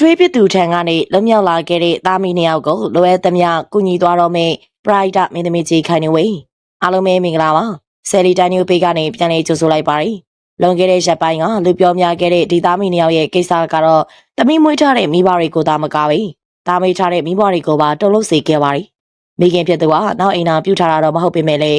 ထွေးဖြစ်သူထံကနေလွတ်မြောက်လာခဲ့တဲ့သားမီးနှစ်ယောက်ကိုလိုအပ်သမျှကူညီသွားတော့မယ့်ပရိုက်တာမင်းသမီးကြီးခိုင်နေဝေးအားလုံးပဲမင်္ဂလာပါဆယ်လီတိုင်းမျိုးပေးကနေပြန်လေးကြိုဆိုလိုက်ပါရစေလွန်ခဲ့တဲ့ရက်ပိုင်းကလူပြောများခဲ့တဲ့ဒီသားမီးနှစ်ယောက်ရဲ့ကိစ္စကတော့တမိမွေးထားတဲ့မိဘတွေကိုသာမကပဲသားမေးထားတဲ့မိဘတွေကိုပါတုံ့လို့စေခဲ့ပါရီမိခင်ဖြစ်သူကနောက်အိမ်နာပြုတ်ထားတာတော့မဟုတ်ပေမဲ့လေ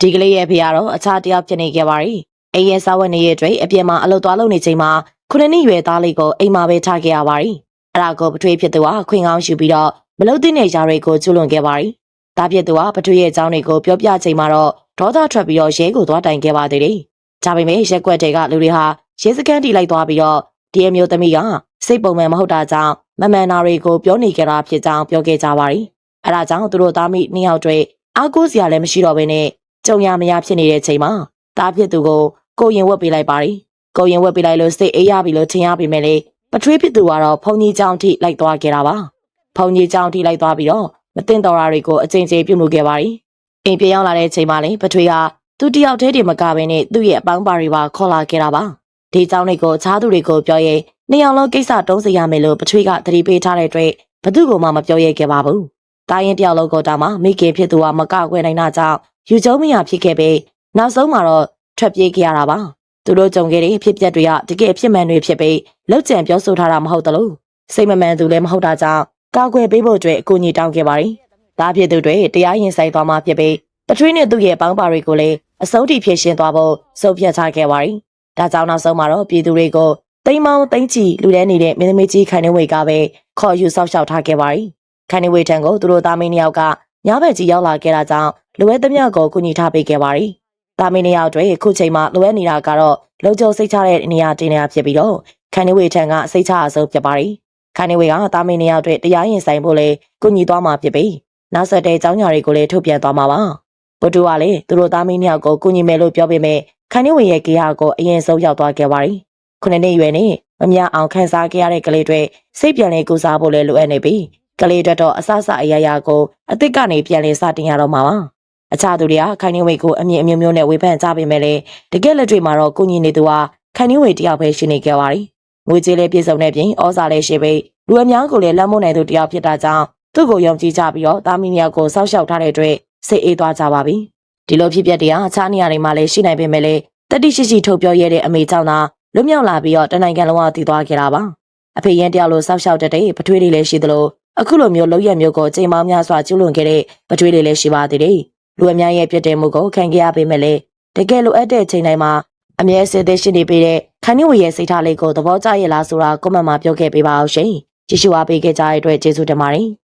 ဒီကလေးရဲ့ဖေကတော့အခြားတစ်ယောက်ဖြစ်နေခဲ့ပါရီအိမ်ရဲ့စာဝတ်နေရဲ့အတွက်အပြင်မှာအလုပ်သွားလုပ်နေချိန်မှာ ခုနှစ်နှစ်ရွယ်သားလေးကိုအိမ်မှာပဲထားခဲ့ရပါရီအဲ့ဒါကိုပထွေးဖြစ်သူကခွင်ကောင်းယူပြီးတော့မလုတ်တဲ့နေရာတွေကိုကျွလွန်ခဲ့ပါရီဒါဖြစ်သူကပထွေးရဲ့အကြောင်းတွေကိုပြောပြချိန်မှာတော့ဒေါသထွက်ပြီးတော့ရဲကိုသွားတိုင်ခဲ့ပါသေးတယ်ဒါပေမဲ့ရက်ွက်တွေကလူတွေဟာရဲစခန်းတီလိုက်သွားပြီးတော့ဒီအမျိုးသမီးကစိတ်ပုံမှန်မဟုတ်တာကြောင့်မမှန်တာတွေကိုပြောနေကြတာဖြစ်ကြောင်းပြောခဲ့ကြပါရီအဲဒါကြောင့်သူတို့သားမိနှစ်ယောက်တွေအားကိုးစရာလည်းမရှိတော့ဘဲနဲ့ကြုံရမရဖြစ်နေတဲ့ချိန်မှာတားဖြစ်သူကိုကိုရင်ဝက်ပေးလိုက်ပါရီ ကိုရင်ဝက်ပေးလိုက်လို့စိတ်အေးရပြီလို့ထင်ရပေမဲ့လေပထွေးဖြစ်သူကတော့ဖုန်ကြီးကြောင်ထိလိုက်သွားခဲ့တာပါဖုန်ကြီးကြောင်ထိလိုက်သွားပြီးတော့မတင်တော်ရာတွေကိုအကျဉ်းချေပြုတ်မှုခဲ့ပါရီအိမ်ပြေးရောက်လာတဲ့အချိန်မှလည်းပထွေးဟာသူတယောက်တည်းတည်းမကဘဲနဲ့သူ့ရဲ့အပေါင်းပါတွေပါခေါ်လာခဲ့တာပါဒီကြောင်တွေကိုခြားသူတွေကိုပြောရင်နှစ်ယောက်လုံးကိစ္စတုံးစီရမယ်လို့ပထွေးကသတိပေးထားတဲ့အတွက်ဘသူ့ကိုမှမပြောရဲခဲ့ပါဘူးတာရင်တယောက်လုံးကိုတောင်မှမိခင်ဖြစ်သူကမကောက်ွယ်နိုင်တာကြောင့်ယူကျုံမရဖြစ်ခဲ့ပြီးနောက်ဆုံးမှာတော့ထွက်ပြေးခဲ့ရတာပါ သူတို့ကြုံခဲ့တဲ့အဖြစ်အပျက်တွေကတကယ်အဖြစ်မှန်တွေဖြစ်ပြီးလောက်ကျန်ပြောဆိုထားတာမဟုတ်တလို့စိတ်မမှန်သူလည်းမဟုတ်တာကြောင့်ကာကွယ်ပေးဖို့အတွက်အကူအညီတောင်းခဲ့ပါရီ။ဒါဖြစ်သူတွေတရားရင်ဆိုင်သွားမှဖြစ်ပြီးပထွေးနဲ့သူ့ရဲ့အပေါင်းပါတွေကိုလည်းအစိုးတိဖြစ်ရှင်းသွားဖို့စုပ်ပြတ်ထားခဲ့ပါရီ။ဒါကြောင့်နောက်ဆုံးမှာတော့ပြည်သူတွေကိုတိမ်မောင်းတိမ်ချီလူတဲနေတဲ့မင်းသမီးကြီးခိုင်နေဝေကပဲခေါ်ယူဆောက်ရှောက်ထားခဲ့ပါရီခိုင်နေဝေထံကိုသူတို့သားမင်းနှစ်ယောက်ကညဘက်ကြီးရောက်လာခဲ့တာကြောင့်လိုအပ်သမျှကိုကူညီထားပေးခဲ့ပါရီ သားမင်းနှစ်ယောက်တွေခုချိန်မှာလိုအပ်နေတာကတော့လုံခြုံစိတ်ချတဲ့နေရာတင်နေရဖြစ်ပြီးတော့ခိုင်နေဝေထံကစိတ်ချအဆုံးဖြစ်ပါရီခိုင်နေဝေကသားမင်းနှစ်ယောက်တွေတရားရင်ဆိုင်ဖို့လေကူညီသွားမှာဖြစ်ပြီးနောက်ဆက်တဲ့အကြောင်းအရာတွေကိုလည်းထုတ်ပြန်သွားမှာပါဘုဒ္ဓကလည်းသူတို့သားမင်းနှစ်ယောက်ကိုကူညီမယ်လို့ပြောပေမဲ့ခိုင်နေဝေရဲ့ကေဟာကိုအရင်ဆုံးရောက်သွားခဲ့ပါရီခုနှစ်နှစ်ရွယ်နဲ့မမြအောင်ခန်းစားခဲ့ရတဲ့ကလေးတွေစိတ်ပြန်လေကူစားဖို့လည်းလိုအပ်နေပြီကလေးတွေတော့အဆအဆအရာရာကိုအစ်စ်ကနေပြန်လေစတင်ရတော့မှာပါ အခြားသူတွေကခိုင်နေဝေကိုအမြင်အမျိုးမျိုးနဲ့ဝေဖန်ကြပေမဲ့လည်းတကယ်လက်တွေ့မှာတော့ကိုကြီးနေသူဟာခိုင်နေဝေတယောက်ပဲရှိနေကြပါရီငွေကြေးလေးပြည့်စုံတဲ့ပြင်ဩဇာလည်းရှိပြီးလူအများကိုလည်းလက်မနိုင်သူတယောက်ဖြစ်တာကြောင့်သူ့ကိုယုံကြည်ကြပြီးတော့တာမီနီယာကိုစောက်ရှောက်ထားတဲ့အတွက်စိတ်အေးသွားကြပါပြီဒီလိုဖြစ်ပျက်တွေကအခြားနေရာတွေမှာလည်းရှိနိုင်ပေမဲ့လည်းတတိရှိရှိထုတ်ပြောရတဲ့အမေကြောင့်သာလွတ်မြောက်လာပြီးတော့တနိုင်ငံလုံးကတည်သွားခဲ့တာပါအဖေရင်တယောက်လိုစောက်ရှောက်တဲ့တဲ့ပထွေးလေးလည်းရှိသလိုအခုလိုမျိုးလောက်ရမျိုးကိုချိန်ပေါင်းများစွာကျူးလွန်ခဲ့တဲ့ပထွေးလေးလည်းရှိပါသေးတယ် လူအများရဲ့ပြစ်တဲ့မှုကိုခံခဲ့ရပေမဲ့လည်းတကယ်လိုအပ်တဲ့ချိန်တိုင်းမှာအမြဲစစ်သေးရှိနေပေးတဲ့ခန်းနီဝေရဲ့စိတ်ထားလေးကိုသဘောကျရဲ့လားဆိုတာကွန်မန့်မှာပြောခဲ့ပေးပါအောင်ရှင်ကြည့်ရှုအားပေးခဲ့ကြတဲ့အတွက်ကျေးဇူးတင်ပါတယ်